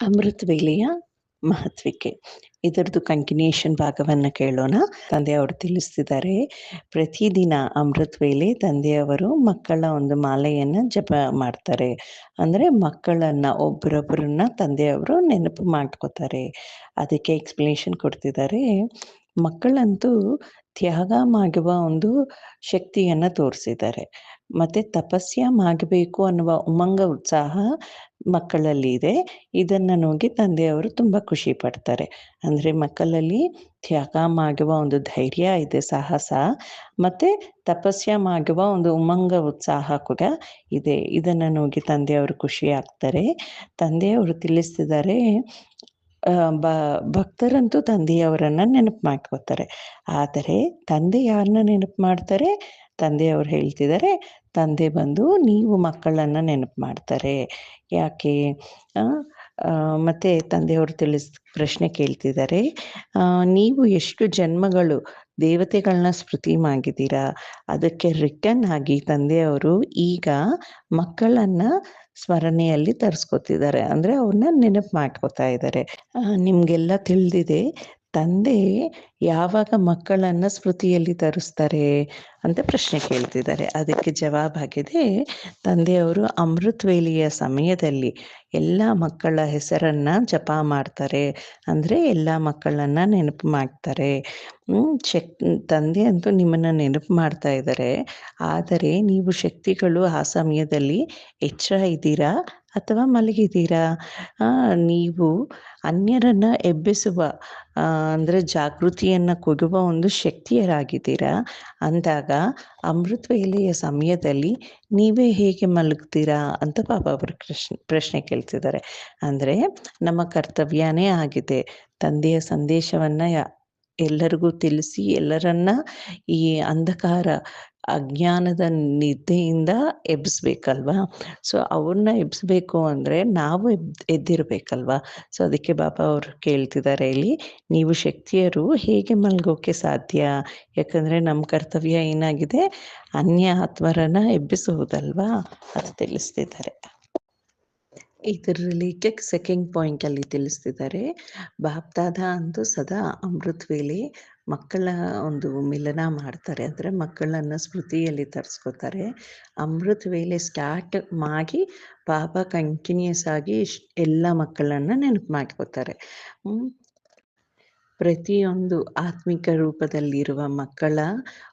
ಅಮೃತ ವೇಳೆಯ ಮಹತ್ವಕ್ಕೆ. ಇದರದ್ದು ಕಂಟಿನ್ಯೂಷನ್ ಭಾಗವನ್ನು ಕೇಳೋಣ. ತಂದೆಯವರು ತಿಳಿಸ್ತಿದ್ದಾರೆ, ಪ್ರತಿದಿನ ಅಮೃತ ವೇಳೆ ತಂದೆಯವರು ಮಕ್ಕಳ ಒಂದು ಮಾಲೆಯನ್ನು ಜಪ ಮಾಡ್ತಾರೆ. ಅಂದರೆ ಮಕ್ಕಳನ್ನು ಒಬ್ಬರೊಬ್ಬರನ್ನ ತಂದೆಯವರು ನೆನಪು ಮಾಡ್ಕೋತಾರೆ. ಅದಕ್ಕೆ ಎಕ್ಸ್ಪ್ಲನೇಷನ್ ಕೊಡ್ತಿದ್ದಾರೆ. ಮಕ್ಕಳಂತೂ ತ್ಯಾಗ ಮಾಡುವ ಒಂದು ಶಕ್ತಿಯನ್ನು ತೋರಿಸಿದ್ದಾರೆ. ಮತ್ತೆ ತಪಸ್ಯ ಆಗಬೇಕು ಅನ್ನುವ ಉಮಂಗ ಉತ್ಸಾಹ ಮಕ್ಕಳಲ್ಲಿ ಇದೆ ಇದನ್ನ ನೋಡಿ ತಂದೆಯವರು ತುಂಬಾ ಖುಷಿ ಪಡ್ತಾರೆ. ಅಂದ್ರೆ ಮಕ್ಕಳಲ್ಲಿ ತ್ಯಾಗ ಮಾಡುವ ಒಂದು ಧೈರ್ಯ ಇದೆ, ಸಾಹಸ. ಮತ್ತೆ ತಪಸ್ಯ ಮಾಡುವ ಒಂದು ಉಮಂಗ ಉತ್ಸಾಹ ಕೂಡ ಇದೆ. ಇದನ್ನ ನೋಡಿ ತಂದೆಯವರು ಖುಷಿ ಆಗ್ತಾರೆ. ತಂದೆಯವರು ತಿಳಿಸ್ತಿದ್ದಾರೆ ಬ, ಭಕ್ತರಂತೂ ತಂದೆಯವರನ್ನ ನೆನಪು ಮಾಡ್ಕೋತಾರೆ. ಆದರೆ ತಂದೆ ಯಾರನ್ನ ನೆನಪು ಮಾಡ್ತಾರೆ ತಂದೆಯವರು ಹೇಳ್ತಿದ್ದಾರೆ ತಂದೆ ಬಂದು ನೀವು ಮಕ್ಕಳನ್ನ ನೆನಪು ಮಾಡ್ತಾರೆ. ಯಾಕೆ? ಮತ್ತೆ ತಂದೆಯವರು ತಿಳಿಸ್, ಪ್ರಶ್ನೆ ಕೇಳ್ತಿದ್ದಾರೆ ನೀವು ಎಷ್ಟು ಜನ್ಮಗಳು ದೇವತೆಗಳನ್ನ ಸ್ಮೃತಿ ಮಾಡಿದ್ದೀರಾ? ಅದಕ್ಕೆ ರಿಟರ್ನ್ ಆಗಿ ತಂದೆಯವರು ಈಗ ಮಕ್ಕಳನ್ನ ಸ್ಮರಣೆಯಲ್ಲಿ ತರಿಸ್ಕೊತಿದ್ದಾರೆ, ಅಂದ್ರೆ ಅವ್ರನ್ನ ನೆನಪು ಮಾಡ್ಕೋತಾ ಇದ್ದಾರೆ. ನಿಮಗೆಲ್ಲ ತಿಳಿದಿದೆ ತಂದೆ ಯಾವಾಗ ಮಕ್ಕಳನ್ನ ಸ್ಮೃತಿಯಲ್ಲಿ ತರಿಸ್ತಾರೆ ಅಂತ ಪ್ರಶ್ನೆ ಕೇಳ್ತಿದ್ದಾರೆ. ಅದಕ್ಕೆ ಜವಾಬಾಗಿದೆ ತಂದೆಯವರು ಅಮೃತ್ ವೇಳೆಯ ಸಮಯದಲ್ಲಿ ಎಲ್ಲ ಮಕ್ಕಳ ಹೆಸರನ್ನ ಜಪ ಮಾಡ್ತಾರೆ. ಅಂದ್ರೆ ಎಲ್ಲ ಮಕ್ಕಳನ್ನ ನೆನಪು ಮಾಡ್ತಾರೆ. ಶಕ್, ತಂದೆ ಅಂತೂ ನಿಮ್ಮನ್ನ ನೆನಪು ಮಾಡ್ತಾ ಇದ್ದಾರೆ. ಆದರೆ ನೀವು ಶಕ್ತಿಗಳು ಆ ಸಮಯದಲ್ಲಿ ಎಚ್ಚರ ಇದ್ದೀರಾ? ಅಥವಾ ಮಲಗಿದ್ದೀರಾ? ನೀವು ಅನ್ಯರನ್ನ ಎಬ್ಬಿಸುವ ಅಂದ್ರೆ ಜಾಗೃತಿಯನ್ನ ಕೊಡುವ ಒಂದು ಶಕ್ತಿಯರಾಗಿದ್ದೀರಾ? ಅಂದಾಗ ಅಮೃತ ವೇಲೆಯ ಸಮಯದಲ್ಲಿ ನೀವೇ ಹೇಗೆ ಮಲಗ್ತೀರಾ ಅಂತ ಪಾಪ ಅವರು ಪ್ರಶ್ನೆ ಕೇಳ್ತಿದ್ದಾರೆ. ಅಂದ್ರೆ ನಮ್ಮ ಕರ್ತವ್ಯನೇ ಆಗಿದೆ. ತಂದೆಯ ಸಂದೇಶವನ್ನ ಎಲ್ಲರಿಗೂ ತಿಳಿಸಿ, ಎಲ್ಲರನ್ನ ಈ ಅಂಧಕಾರ, ಅಜ್ಞಾನದ ನಿದ್ದೆಯಿಂದ ಎಬ್ಬಿಸ್ಬೇಕಲ್ವಾ ಸೊ, ಅವ್ರನ್ನ ಎಬ್ಬಿಸ್ಬೇಕು ಅಂದ್ರೆ ನಾವು ಎಬ್, ಎದ್ದಿರ್ಬೇಕಲ್ವಾ? ಸೊ, ಅದಕ್ಕೆ ಬಾಬಾ ಅವರು ಕೇಳ್ತಿದ್ದಾರೆ ಇಲ್ಲಿ, ನೀವು ಶಕ್ತಿಯರು ಹೇಗೆ ಮಲ್ಗೋಕೆ ಸಾಧ್ಯ? ಯಾಕಂದ್ರೆ ನಮ್ಮ ಕರ್ತವ್ಯ ಏನಾಗಿದೆ? ಅನ್ಯ ಆತ್ಮರನ್ನ ಎಬ್ಬಿಸುವುದಲ್ವಾ? ಅದು ತಿಳಿಸ್ತಿದ್ದಾರೆ ಇದರಲ್ಲಿ ಸೆಕೆಂಡ್ ಪಾಯಿಂಟ್ ಅಲ್ಲಿ ತಿಳಿಸ್ತಿದ್ದಾರೆ ಬಾಪ್ದಾದ ಅಂತೂ ಸದಾ ಅಮೃತ್ ವೇಲೆ ಮಕ್ಕಳ ಒಂದು ಮಿಲನ ಮಾಡ್ತಾರೆ. ಅಂದ್ರೆ ಮಕ್ಕಳನ್ನ ಸ್ಮೃತಿಯಲ್ಲಿ ತರಿಸ್ಕೋತಾರೆ. ಅಮೃತ್ ವೇಲೆ ಸ್ಟಾರ್ಟ್ ಮಾಡಿ ಪಾಪ ಕಂಟಿನ್ಯೂಸ್ ಆಗಿ ಎಲ್ಲ ಮಕ್ಕಳನ್ನ ನೆನಪು ಮಾಡ್ಕೋತಾರೆ. ಪ್ರತಿಯೊಂದು ಆತ್ಮಿಕ ರೂಪದಲ್ಲಿರುವ ಮಕ್ಕಳ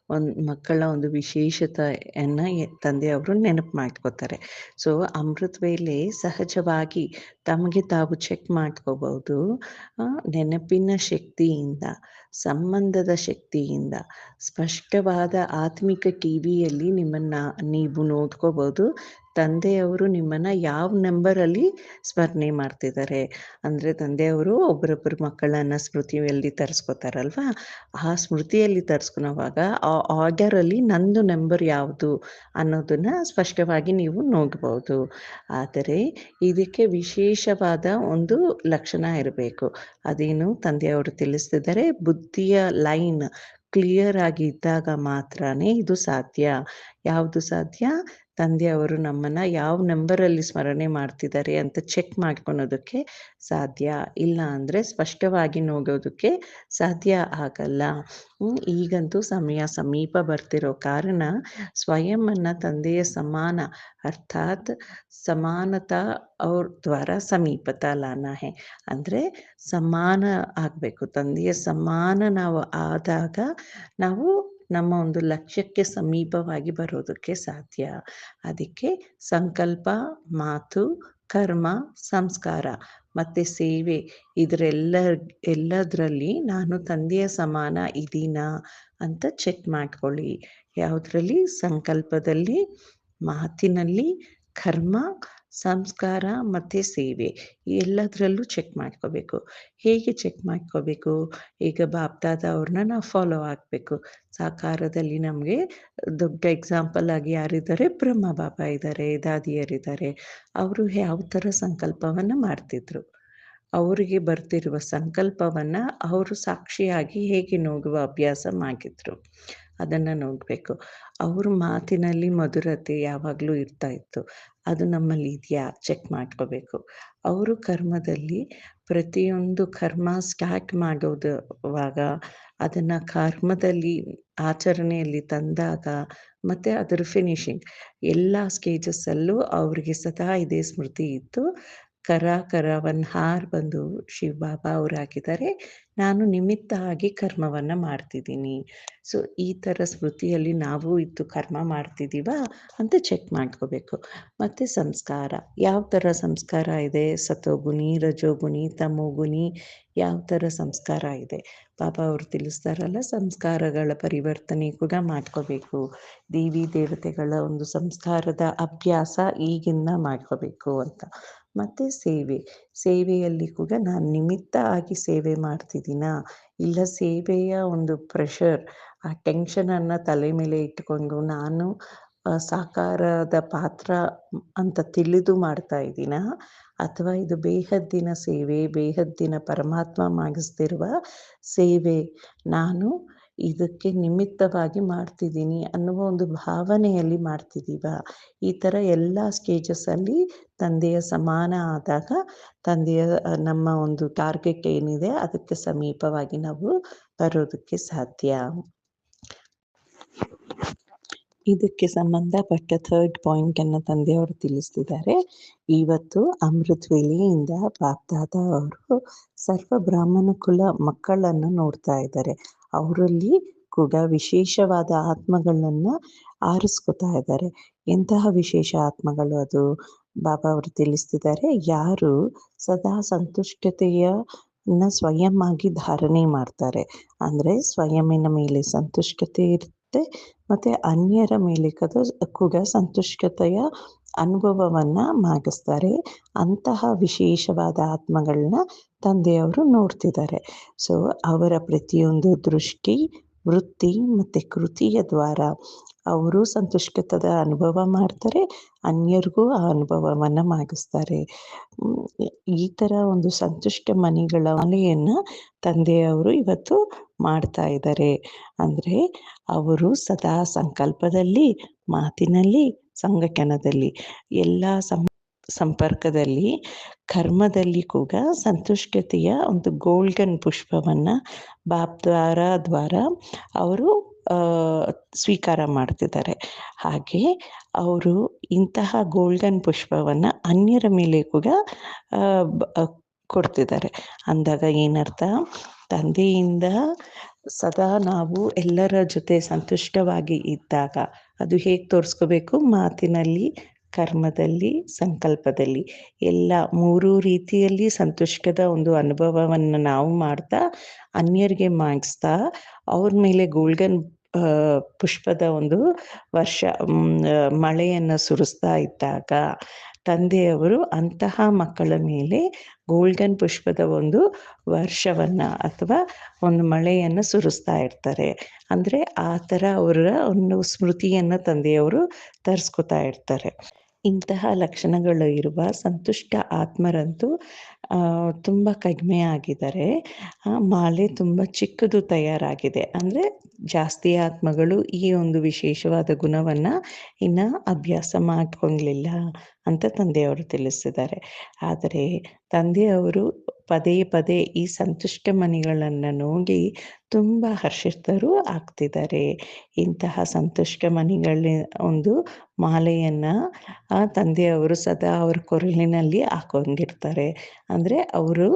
ಒಂದು ಮಕ್ಕಳ ಒಂದು ವಿಶೇಷತೆಯನ್ನ ತಂದೆಯವರು ನೆನಪು ಮಾಡ್ಕೋತಾರೆ. ಸೊ ಅಮೃತ ವೇಳೆ ಸಹಜವಾಗಿ ತಮಗೆ ತಾವು ಚೆಕ್ ಮಾಡ್ಕೋಬಹುದು ನೆನಪಿನ ಶಕ್ತಿಯಿಂದ, ಸಂಬಂಧದ ಶಕ್ತಿಯಿಂದ, ಸ್ಪಷ್ಟವಾದ ಆತ್ಮಿಕ ಟಿವಿಯಲ್ಲಿ ನಿಮ್ಮನ್ನ ನೀವು ನೋಡ್ಕೋಬಹುದು. ತಂದೆಯವರು ನಿಮ್ಮನ್ನ ಯಾವ ನಂಬರಲ್ಲಿ ಸ್ಮರಣೆ ಮಾಡ್ತಿದ್ದಾರೆ? ಅಂದ್ರೆ ತಂದೆಯವರು ಒಬ್ಬರೊಬ್ಬರು ಮಕ್ಕಳನ್ನ ಸ್ಮೃತಿಯಲ್ಲಿ ತರಿಸ್ಕೊತಾರಲ್ವಾ? ಆ ಸ್ಮೃತಿಯಲ್ಲಿ ತರಿಸ್ಕೊಳೋವಾಗ ಆ ಆರ್ಡರ್ ಅಲ್ಲಿ ನಂದು ನಂಬರ್ ಯಾವುದು ಅನ್ನೋದನ್ನ ಸ್ಪಷ್ಟವಾಗಿ ನೀವು ನೋಡ್ಬೋದು. ಆದರೆ ಇದಕ್ಕೆ ವಿಶೇಷವಾದ ಒಂದು ಲಕ್ಷಣ ಇರಬೇಕು. ಅದೇನು ತಂದೆಯವರು ತಿಳಿಸ್ತಿದ್ದಾರೆ, ಬುದ್ಧಿಯ ಲೈನ್ ಕ್ಲಿಯರ್ ಆಗಿ ಇದ್ದಾಗ ಮಾತ್ರನೇ ಇದು ಸಾಧ್ಯ. ಯಾವುದು ಸಾಧ್ಯ? ತಂದೆಯವರು ನಮ್ಮನ್ನ ಯಾವ ನಂಬರಲ್ಲಿ ಸ್ಮರಣೆ ಮಾಡ್ತಿದ್ದಾರೆ ಅಂತ ಚೆಕ್ ಮಾಡ್ಕೊಳ್ಳೋದಕ್ಕೆ ಸಾಧ್ಯ? ಇಲ್ಲ ಅಂದ್ರೆ ಸ್ಪಷ್ಟವಾಗಿ ನೋಡೋದಕ್ಕೆ ಸಾಧ್ಯ ಆಗಲ್ಲ. ಈಗಂತೂ ಸಮಯ ಸಮೀಪ ಬರ್ತಿರೋ ಕಾರಣ ಸ್ವಯಂ ಅನ್ನ ತಂದೆಯ ಸಮಾನ, ಅರ್ಥಾತ್ ಸಮಾನತಾ ಅವ್ರ ದ್ವಾರ ಸಮೀಪತ ಲಾನ ಹೇ. ಅಂದ್ರೆ ಸಮಾನ ಆಗ್ಬೇಕು. ತಂದೆಯ ಸಮಾನ ನಾವು ಆದಾಗ ನಾವು ನಮ್ಮ ಒಂದು ಲಕ್ಷ್ಯಕ್ಕೆ ಸಮೀಪವಾಗಿ ಬರೋದಕ್ಕೆ ಸಾಧ್ಯ. ಅದಕ್ಕೆ ಸಂಕಲ್ಪ, ಮಾತು, ಕರ್ಮ, ಸಂಸ್ಕಾರ ಮತ್ತೆ ಸೇವೆ ಇದರೆಲ್ಲ, ಎಲ್ಲದರಲ್ಲಿ ನಾನು ತಂದೆಯ ಸಮಾನ ಇದೀನಾ ಅಂತ ಚೆಕ್ ಮಾಡ್ಕೊಳ್ಳಿ. ಯಾವುದ್ರಲ್ಲಿ? ಸಂಕಲ್ಪದಲ್ಲಿ, ಮಾತಿನಲ್ಲಿ ಕರ್ಮ, ಸಂಸ್ಕಾರ ಮತ್ತು ಸೇವೆ ಎಲ್ಲದರಲ್ಲೂ ಚೆಕ್ ಮಾಡ್ಕೋಬೇಕು. ಹೇಗೆ ಚೆಕ್ ಮಾಡ್ಕೋಬೇಕು? ಈಗ ಬಾಪ್ದಾದ ಅವ್ರನ್ನ ನಾವು ಫಾಲೋ ಆಗಬೇಕು. ಸಾಕಾರದಲ್ಲಿ ನಮಗೆ ದೊಡ್ಡ ಎಕ್ಸಾಂಪಲ್ ಆಗಿ ಯಾರಿದ್ದಾರೆ? ಬ್ರಹ್ಮ ಬಾಬಾ ಇದ್ದಾರೆ, ದಾದಿಯರಿದ್ದಾರೆ. ಅವರು ಯಾವ ಥರ ಸಂಕಲ್ಪವನ್ನು ಮಾಡ್ತಿದ್ರು? ಅವರಿಗೆ ಬರ್ತಿರುವ ಸಂಕಲ್ಪವನ್ನು ಅವರು ಸಾಕ್ಷಿಯಾಗಿ ಹೇಗೆ ನೋಡುವ ಅಭ್ಯಾಸ ಮಾಡಿದ್ರು. ಅದನ್ನು ನೋಡಬೇಕು. ಅವ್ರ ಮಾತಿನಲ್ಲಿ ಮಧುರತೆ ಯಾವಾಗಲೂ ಇರ್ತಾ ಇತ್ತು. ಅದು ನಮ್ಮಲ್ಲಿ ಇದೆಯಾ? ಚೆಕ್ ಮಾಡ್ಕೋಬೇಕು. ಅವರು ಕರ್ಮದಲ್ಲಿ ಪ್ರತಿಯೊಂದು ಕರ್ಮ ಸ್ಟಾರ್ಟ್ ಮಾಡೋದುವಾಗ ಅದನ್ನು ಕರ್ಮದಲ್ಲಿ ಆಚರಣೆಯಲ್ಲಿ ತಂದಾಗ ಮತ್ತು ಅದರ ಫಿನಿಶಿಂಗ್ ಎಲ್ಲ ಸ್ಟೇಜಸ್ಸಲ್ಲೂ ಅವರಿಗೆ ಸದಾ ಇದೇ ಸ್ಮೃತಿ ಇತ್ತು. ಕರ ಕರವನ್ ಹಾರ್ ಬಂದು ಶಿವ ಬಾಬಾ ಅವ್ರು ಹಾಕಿದ್ದಾರೆ ನಾನು ನಿಮಿತ್ತ ಆಗಿ ಕರ್ಮವನ್ನು ಮಾಡ್ತಿದ್ದೀನಿ. ಸೊ ಈ ಥರ ಸ್ಮೃತಿಯಲ್ಲಿ ನಾವು ಇದ್ದು ಕರ್ಮ ಮಾಡ್ತಿದ್ದೀವ ಅಂತ ಚೆಕ್ ಮಾಡ್ಕೋಬೇಕು. ಮತ್ತೆ ಸಂಸ್ಕಾರ. ಯಾವ ಥರ ಸಂಸ್ಕಾರ ಇದೆ? ಸತೋಗುಣಿ, ರಜೋಗುಣಿ, ತಮೋಗುಣಿ ಯಾವ ಥರ ಸಂಸ್ಕಾರ ಇದೆ? ಪಾಪ ಅವರು ತಿಳಿಸ್ತಾರಲ್ಲ, ಸಂಸ್ಕಾರಗಳ ಪರಿವರ್ತನೆ ಕೂಡ ಮಾಡ್ಕೋಬೇಕು. ದೇವಿ ದೇವತೆಗಳ ಒಂದು ಸಂಸ್ಕಾರದ ಅಭ್ಯಾಸ ಈಗಿಂದ ಮಾಡ್ಕೋಬೇಕು ಅಂತ. ಮತ್ತು ಸೇವೆ. ಸೇವೆಯಲ್ಲಿ ಕೂಡ ನಾನು ನಿಮಿತ್ತ ಆಗಿ ಸೇವೆ ಮಾಡ್ತಿದ್ದೀನಾ? ಇಲ್ಲ ಸೇವೆಯ ಒಂದು ಪ್ರೆಷರ್ ಆ ಟೆನ್ಷನನ್ನು ತಲೆ ಮೇಲೆ ಇಟ್ಟುಕೊಂಡು ನಾನು ಸಾಕಾರದ ಪಾತ್ರ ಅಂತ ತಿಳಿದು ಮಾಡ್ತಾ ಇದ್ದೀನ? ಅಥವಾ ಇದು ಬೇಹದ್ದಿನ ಸೇವೆ, ಬೇಹದ್ದಿನ ಪರಮಾತ್ಮ ಮಾಡಿಸ್ತಿರುವ ಸೇವೆ? ನಾನು ಇದಕ್ಕೆ ನಿಮಿತ್ತವಾಗಿ ಮಾಡ್ತಿದ್ದೀನಿ ಅನ್ನುವ ಒಂದು ಭಾವನೆಯಲ್ಲಿ ಮಾಡ್ತಿದ್ದೀವ ಈ ಥರ ಎಲ್ಲ ಸ್ಟೇಜಸ್ಸಲ್ಲಿ ತಂದೆಯ ಸಮಾನ ಆದಾಗ ತಂದೆಯ ನಮ್ಮ ಒಂದು ಟಾರ್ಗೆಟ್ ಏನಿದೆ ಅದಕ್ಕೆ ಸಮೀಪವಾಗಿ ನಾವು ಬರೋದಕ್ಕೆ ಸಾಧ್ಯ. ಇದಕ್ಕೆ ಸಂಬಂಧಪಟ್ಟ ಥರ್ಡ್ ಪಾಯಿಂಟ್ ಅನ್ನು ತಂದೆಯವರು ತಿಳಿಸ್ತಿದ್ದಾರೆ. ಇವತ್ತು ಅಮೃತ್ ವೇಲಿಯಿಂದ ಬಾಪ್ದಾದ ಅವರು ಸರ್ವ ಬ್ರಾಹ್ಮಣ ಕುಲ ಮಕ್ಕಳನ್ನು ನೋಡ್ತಾ ಇದ್ದಾರೆ. ಅವರಲ್ಲಿ ಕೂಡ ವಿಶೇಷವಾದ ಆತ್ಮಗಳನ್ನ ಆರಿಸ್ಕೊತಾ ಇದ್ದಾರೆ. ಎಂತಹ ವಿಶೇಷ ಆತ್ಮಗಳು ಅದು? ಬಾಬಾ ಅವರು ತಿಳಿಸ್ತಿದ್ದಾರೆ, ಯಾರು ಸದಾ ಸಂತುಷ್ಟತೆಯ ಸ್ವಯಂ ಆಗಿ ಧಾರಣೆ ಮಾಡ್ತಾರೆ. ಅಂದ್ರೆ ಸ್ವಯಂನ ಮೇಲೆ ಸಂತುಷ್ಟತೆ ಇರುತ್ತೆ, ಮತ್ತೆ ಅನ್ಯರ ಮೇಲೆ ಕದ, ಕೂಡ ಸಂತುಷ್ಟತೆಯ ಅನುಭವವನ್ನ ಮಾಡಿಸ್ತಾರೆ ಅಂತಹ ವಿಶೇಷವಾದ ಆತ್ಮಗಳನ್ನ ತಂದೆಯವರು ನೋಡ್ತಿದ್ದಾರೆ. ಸೊ ಅವರ ಪ್ರತಿಯೊಂದು ದೃಷ್ಟಿ, ವೃತ್ತಿ ಮತ್ತು ಕೃತಿಯ ದ್ವಾರ. ಅವರು ಸಂತುಷ್ಟತದ ಅನುಭವ ಮಾಡ್ತಾರೆ, ಅನ್ಯರಿಗೂ ಆ ಅನುಭವವನ್ನು ಮಾಗಿಸ್ತಾರೆ. ಈ ಥರ ಒಂದು ಸಂತುಷ್ಟ ಮನೆಗಳ ಮನೆಯನ್ನು ತಂದೆಯವರು ಇವತ್ತು ಮಾಡ್ತಾ ಇದ್ದಾರೆ. ಅಂದರೆ, ಅವರು ಸದಾ ಸಂಕಲ್ಪದಲ್ಲಿ, ಮಾತಿನಲ್ಲಿ, ಸಂಘಟನದಲ್ಲಿ, ಎಲ್ಲ ಸಂ ಸಂಪರ್ಕದಲ್ಲಿ, ಕರ್ಮದಲ್ಲಿ ಕೂಡ ಸಂತುಷ್ಟತೆಯ ಒಂದು ಗೋಲ್ಡನ್ ಪುಷ್ಪವನ್ನು ಬಾಪ್ದ್ವಾರ ದ್ವಾರ ಅವರು ಸ್ವೀಕಾರ ಮಾಡ್ತಿದ್ದಾರೆ. ಹಾಗೆ ಅವರು ಇಂತಹ ಗೋಲ್ಡನ್ ಪುಷ್ಪವನ್ನು ಅನ್ಯರ ಮೇಲೆ ಕೂಡ ಕೊಡ್ತಿದ್ದಾರೆ. ಅಂದಾಗ ಏನರ್ಥ? ತಂದೆಯಿಂದ ಸದಾ ನಾವು ಎಲ್ಲರ ಜೊತೆ ಸಂತುಷ್ಟವಾಗಿ ಇದ್ದಾಗ ಅದು ಹೇಗೆ ತೋರಿಸ್ಕೋಬೇಕು? ಮಾತಿನಲ್ಲಿ ಕರ್ಮದಲ್ಲಿ, ಸಂಕಲ್ಪದಲ್ಲಿ ಎಲ್ಲ ಮೂರು ರೀತಿಯಲ್ಲಿ ಸಂತುಷ್ಟದ ಒಂದು ಅನುಭವವನ್ನು ನಾವು ಮಾಡ್ತಾ, ಅನ್ಯರಿಗೆ ಮಾಗಿಸ್ತಾ ಅವ್ರ ಮೇಲೆ ಗೋಲ್ಡನ್ ಪುಷ್ಪದ ಒಂದು ವರ್ಷ ಮಳೆಯನ್ನು ಸುರಿಸ್ತಾ ಇದ್ದಾಗ ತಂದೆಯವರು ಅಂತಹ ಮಕ್ಕಳ ಮೇಲೆ ಗೋಲ್ಡನ್ ಪುಷ್ಪದ ಒಂದು ವರ್ಷವನ್ನ ಅಥವಾ ಒಂದು ಮಳೆಯನ್ನು ಸುರಿಸ್ತಾ ಇರ್ತಾರೆ. ಅಂದ್ರೆ ಆ ಥರ ಅವರ ಒಂದು ಸ್ಮೃತಿಯನ್ನು ತಂದೆಯವರು ತರಿಸ್ಕೊತಾ ಇರ್ತಾರೆ. ಇಂತಹ ಲಕ್ಷಣಗಳು ಇರುವ ಸಂತುಷ್ಟ ಆತ್ಮರಂತೂ ತುಂಬ ಕಡಿಮೆ ಆಗಿದ್ದಾರೆ ಆ, ಮಾಲೆ ತುಂಬ ಚಿಕ್ಕದು ತಯಾರಾಗಿದೆ. ಅಂದರೆ ಜಾಸ್ತಿ ಆತ್ಮಗಳು ಈ ಒಂದು ವಿಶೇಷವಾದ ಗುಣವನ್ನು ಇನ್ನು ಅಭ್ಯಾಸ ಮಾಡ್ಕೊಳ್ಳಿಲ್ಲ ಅಂತ ತಂದೆಯವರು ತಿಳಿಸಿದ್ದಾರೆ. ಆದರೆ ತಂದೆಯವರು ಪದೇ ಪದೇ ಈ ಸಂತುಷ್ಟ ಮನೆಗಳನ್ನು ನೋಡಿ ತುಂಬ ಹರ್ಷಿತರು ಆಗ್ತಿದ್ದಾರೆ. ಇಂತಹ ಸಂತುಷ್ಟ ಮನೆಗಳ ಒಂದು ಮಾಲೆಯನ್ನು ಆ ತಂದೆಯವರು ಸದಾ ಅವರ ಕೊರಳಿನಲ್ಲಿ ಹಾಕೊಂಡಿರ್ತಾರೆ ಅಂದರೆ ಅವರು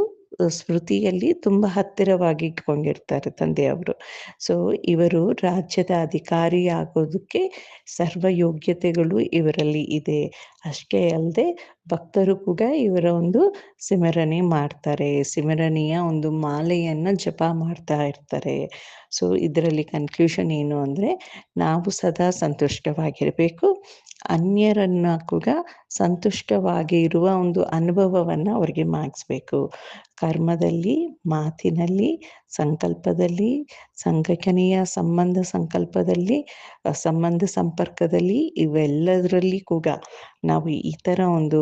ಸ್ಮೃತಿಯಲ್ಲಿ ತುಂಬ ಹತ್ತಿರವಾಗಿ ಇಟ್ಕೊಂಡಿರ್ತಾರೆ ತಂದೆಯವರು. ಸೊ ಇವರು ರಾಜ್ಯದ ಅಧಿಕಾರಿ ಆಗೋದಕ್ಕೆ ಸರ್ವ ಯೋಗ್ಯತೆಗಳು ಇವರಲ್ಲಿ ಇದೆ. ಅಷ್ಟೇ ಅಲ್ಲದೆ ಭಕ್ತರು ಕೂಡ ಇವರ ಒಂದು ಸಿಮರಣೆ ಮಾಡ್ತಾರೆ. ಸಿಮರಣೆಯ ಒಂದು ಮಾಲೆಯನ್ನು ಜಪ ಮಾಡ್ತಾ ಇರ್ತಾರೆ. ಸೊ ಇದರಲ್ಲಿ ಕನ್ಕ್ಲೂಷನ್ ಏನು ಅಂದ್ರೆ, ನಾವು ಸದಾ ಸಂತುಷ್ಟವಾಗಿರಬೇಕು. ಅನ್ಯರನ್ನ ಕೂಡ ಸಂತುಷ್ಟವಾಗಿ ಇರುವ ಒಂದು ಅನುಭವವನ್ನ ಅವ್ರಿಗೆ ಮಾಡಿಸ್ಬೇಕು. ಕರ್ಮದಲ್ಲಿ, ಮಾತಿನಲ್ಲಿ, ಸಂಕಲ್ಪದಲ್ಲಿ, ಸಂಘಟನೆಯ ಸಂಬಂಧ ಸಂಕಲ್ಪದಲ್ಲಿ, ಸಂಬಂಧ ಸಂಪರ್ಕದಲ್ಲಿ ಇವೆಲ್ಲದರಲ್ಲಿ ಕೂಡ ನಾವು ಈ ಥರ ಒಂದು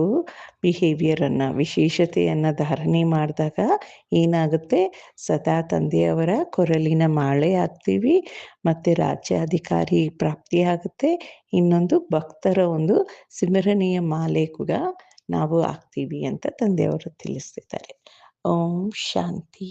ಬಿಹೇವಿಯರನ್ನು ವಿಶೇಷತೆಯನ್ನು ಧಾರಣೆ ಮಾಡಿದಾಗ ಏನಾಗುತ್ತೆ? ಸದಾ ತಂದೆಯವರ ಕೊರಲಿನ ಮಾಳೆ ಆಗ್ತೀವಿ, ಮತ್ತು ರಾಜ್ಯಾಧಿಕಾರಿ ಪ್ರಾಪ್ತಿಯಾಗುತ್ತೆ ಇನ್ನೊಂದು ಭಕ್ತರ ಒಂದು ಸ್ಮರಣೀಯ ಮಾಲೆ ಕೂಡ ನಾವು ಆಗ್ತೀವಿ ಅಂತ ತಂದೆಯವರು ತಿಳಿಸ್ತಿದ್ದಾರೆ. ಓಂ ಶಾಂತಿ.